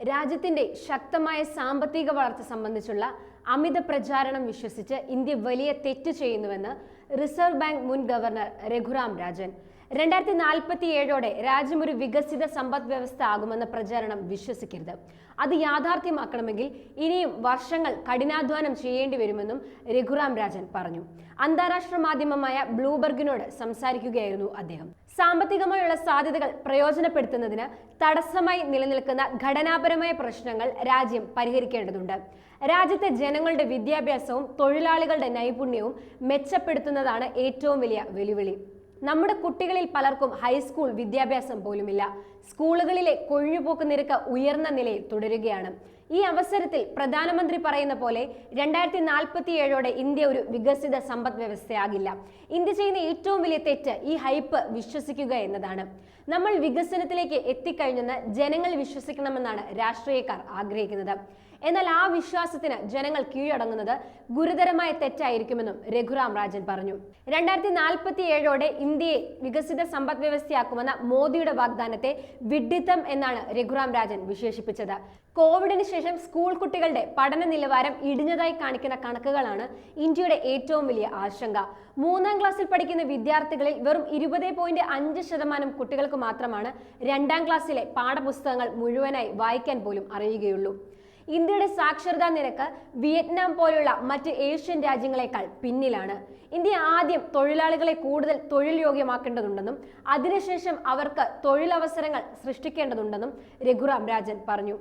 രാജ്യത്തിന്റെ ശക്തമായ സാമ്പത്തിക വളർച്ച സംബന്ധിച്ചുള്ള അമിത പ്രചാരണം വിശ്വസിച്ച് ഇന്ത്യ വലിയ തെറ്റ് ചെയ്യുന്നുവെന്ന് റിസർവ് ബാങ്ക് മുൻ ഗവർണർ രഘുറാം രാജൻ. രണ്ടായിരത്തി നാൽപ്പത്തി ഏഴോടെ രാജ്യം ഒരു വികസിത സമ്പദ് വ്യവസ്ഥ ആകുമെന്ന പ്രചാരണം വിശ്വസിക്കരുത്. അത് യാഥാർത്ഥ്യമാക്കണമെങ്കിൽ ഇനിയും വർഷങ്ങൾ കഠിനാധ്വാനം ചെയ്യേണ്ടി വരുമെന്നും രഘുറാം രാജൻ പറഞ്ഞു. അന്താരാഷ്ട്ര മാധ്യമമായ ബ്ലൂബർഗിനോട് സംസാരിക്കുകയായിരുന്നു അദ്ദേഹം. സാമ്പത്തികമായുള്ള സാധ്യതകൾ പ്രയോജനപ്പെടുത്തുന്നതിന് തടസ്സമായി നിലനിൽക്കുന്ന ഘടനാപരമായ പ്രശ്നങ്ങൾ രാജ്യം പരിഹരിക്കേണ്ടതുണ്ട്. രാജ്യത്തെ ജനങ്ങളുടെ വിദ്യാഭ്യാസവും തൊഴിലാളികളുടെ നൈപുണ്യവും മെച്ചപ്പെടുത്തുന്നതാണ് ഏറ്റവും വലിയ വെല്ലുവിളി. നമ്മുടെ കുട്ടികളിൽ പലർക്കും ഹൈസ്കൂൾ വിദ്യാഭ്യാസം പോലുമില്ല. സ്കൂളുകളിലെ കൊഴിഞ്ഞുപോക്ക് നിരക്ക് ഉയർന്ന നിലയിൽ തുടരുകയാണ്. ഈ അവസരത്തിൽ പ്രധാനമന്ത്രി പറയുന്ന പോലെ രണ്ടായിരത്തി നാൽപ്പത്തി ഏഴോടെ ഇന്ത്യ ഒരു വികസിത സമ്പദ് വ്യവസ്ഥയാകില്ല. ഇന്ത്യ ചെയ്യുന്ന ഏറ്റവും വലിയ തെറ്റ് ഈ ഹൈപ്പ് വിശ്വസിക്കുക എന്നതാണ്. നമ്മൾ വികസനത്തിലേക്ക് എത്തിക്കഴിഞ്ഞെന്ന് ജനങ്ങൾ വിശ്വസിക്കണമെന്നാണ് രാഷ്ട്രീയക്കാർ ആഗ്രഹിക്കുന്നത്. എന്നാൽ ആ വിശ്വാസത്തിന് ജനങ്ങൾ കീഴടങ്ങുന്നത് ഗുരുതരമായ തെറ്റായിരിക്കുമെന്നും രഘുറാം രാജൻ പറഞ്ഞു. രണ്ടായിരത്തി നാൽപ്പത്തി ഏഴോടെ ഇന്ത്യയെ വികസിത സമ്പദ് വ്യവസ്ഥയാക്കുമെന്ന മോദിയുടെ വാഗ്ദാനത്തെ വിഡ്ഢിത്തം എന്നാണ് രഘുറാം രാജൻ വിശേഷിപ്പിച്ചത്. കോവിഡിന് ശേഷം സ്കൂൾ കുട്ടികളുടെ പഠന നിലവാരം ഇടിഞ്ഞതായി കാണിക്കുന്ന കണക്കുകളാണ് ഇന്ത്യയുടെ ഏറ്റവും വലിയ ആശങ്ക. മൂന്നാം ക്ലാസ്സിൽ പഠിക്കുന്ന വിദ്യാർത്ഥികളിൽ വെറും ഇരുപത് പോയിന്റ് അഞ്ച് ശതമാനം കുട്ടികൾക്ക് മാത്രമാണ് രണ്ടാം ക്ലാസ്സിലെ പാഠപുസ്തകങ്ങൾ മുഴുവനായി വായിക്കാൻ പോലും അറിയുകയുള്ളൂ. ഇന്ത്യയുടെ സാക്ഷരതാ നിരക്ക് വിയറ്റ്നാം പോലുള്ള മറ്റ് ഏഷ്യൻ രാജ്യങ്ങളെക്കാൾ പിന്നിലാണ്. ഇന്ത്യ ആദ്യം തൊഴിലാളികളെ കൂടുതൽ തൊഴിൽ യോഗ്യമാക്കേണ്ടതുണ്ടെന്നും അതിനുശേഷം അവർക്ക് തൊഴിലവസരങ്ങൾ സൃഷ്ടിക്കേണ്ടതുണ്ടെന്നും രഘുറാം രാജൻ പറഞ്ഞു.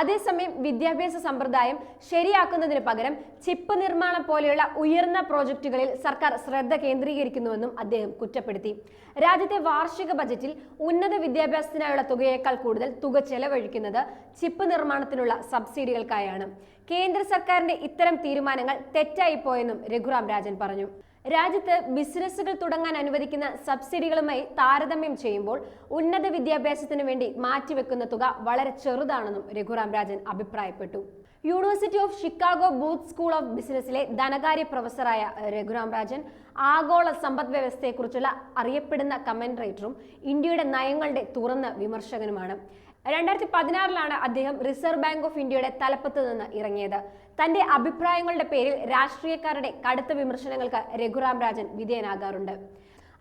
അതേസമയം വിദ്യാഭ്യാസ സമ്പ്രദായം ശരിയാക്കുന്നതിന് പകരം ചിപ്പ് നിർമ്മാണം പോലെയുള്ള ഉയർന്ന പ്രോജക്റ്റുകളിൽ സർക്കാർ ശ്രദ്ധ കേന്ദ്രീകരിക്കുന്നുവെന്നും അദ്ദേഹം കുറ്റപ്പെടുത്തി. രാജ്യത്തെ വാർഷിക ബജറ്റിൽ ഉന്നത വിദ്യാഭ്യാസത്തിനായുള്ള തുകയേക്കാൾ കൂടുതൽ തുക ചെലവഴിക്കുന്നത് ചിപ്പ് നിർമ്മാണത്തിനുള്ള സബ്സിഡികൾക്കായാണ്. കേന്ദ്ര സർക്കാരിന്റെ ഇത്തരം തീരുമാനങ്ങൾ തെറ്റായി പോയെന്നും രഘുറാം രാജൻ പറഞ്ഞു. രാജ്യത്ത് ബിസിനസ്സുകൾ തുടങ്ങാൻ അനുവദിക്കുന്ന സബ്സിഡികളുമായി താരതമ്യം ചെയ്യുമ്പോൾ ഉന്നത വിദ്യാഭ്യാസത്തിന് വേണ്ടി മാറ്റിവെക്കുന്ന തുക വളരെ ചെറുതാണെന്നും രഘുറാം രാജൻ അഭിപ്രായപ്പെട്ടു. University of Chicago Booth School of ബിസിനസ്സിലെ ധനകാര്യ പ്രൊഫസറായ രഘുറാം രാജൻ ആഗോള സമ്പദ് വ്യവസ്ഥയെക്കുറിച്ചുള്ള അറിയപ്പെടുന്ന കമന്ററേറ്ററും ഇന്ത്യയുടെ നയങ്ങളുടെ തുറന്ന വിമർശകനുമാണ്. രണ്ടായിരത്തി പതിനാറിലാണ് അദ്ദേഹം റിസർവ് ബാങ്ക് ഓഫ് ഇന്ത്യയുടെ തലപ്പത്ത് നിന്ന് ഇറങ്ങിയത്. തന്റെ അഭിപ്രായങ്ങളുടെ പേരിൽ രാഷ്ട്രീയക്കാരുടെ കടുത്ത വിമർശനങ്ങൾക്ക് രഘുറാം രാജൻ വിധേയനാകാറുണ്ട്.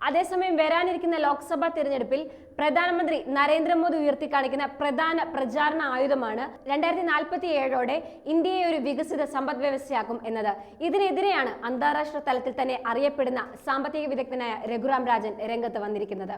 അതേസമയം വരാനിരിക്കുന്ന ലോക്സഭാ തിരഞ്ഞെടുപ്പിൽ പ്രധാനമന്ത്രി നരേന്ദ്രമോദി ഉയർത്തിക്കാണിക്കുന്ന പ്രധാന പ്രചാരണ ആയുധമാണ് രണ്ടായിരത്തി നാൽപ്പത്തി ഏഴോടെ ഇന്ത്യയെ ഒരു വികസിത സമ്പദ് വ്യവസ്ഥയാക്കും എന്നത്. ഇതിനെതിരെയാണ് അന്താരാഷ്ട്ര തലത്തിൽ തന്നെ അറിയപ്പെടുന്ന സാമ്പത്തിക വിദഗ്ധനായ രഘുറാം രാജൻ രംഗത്ത് വന്നിരിക്കുന്നത്.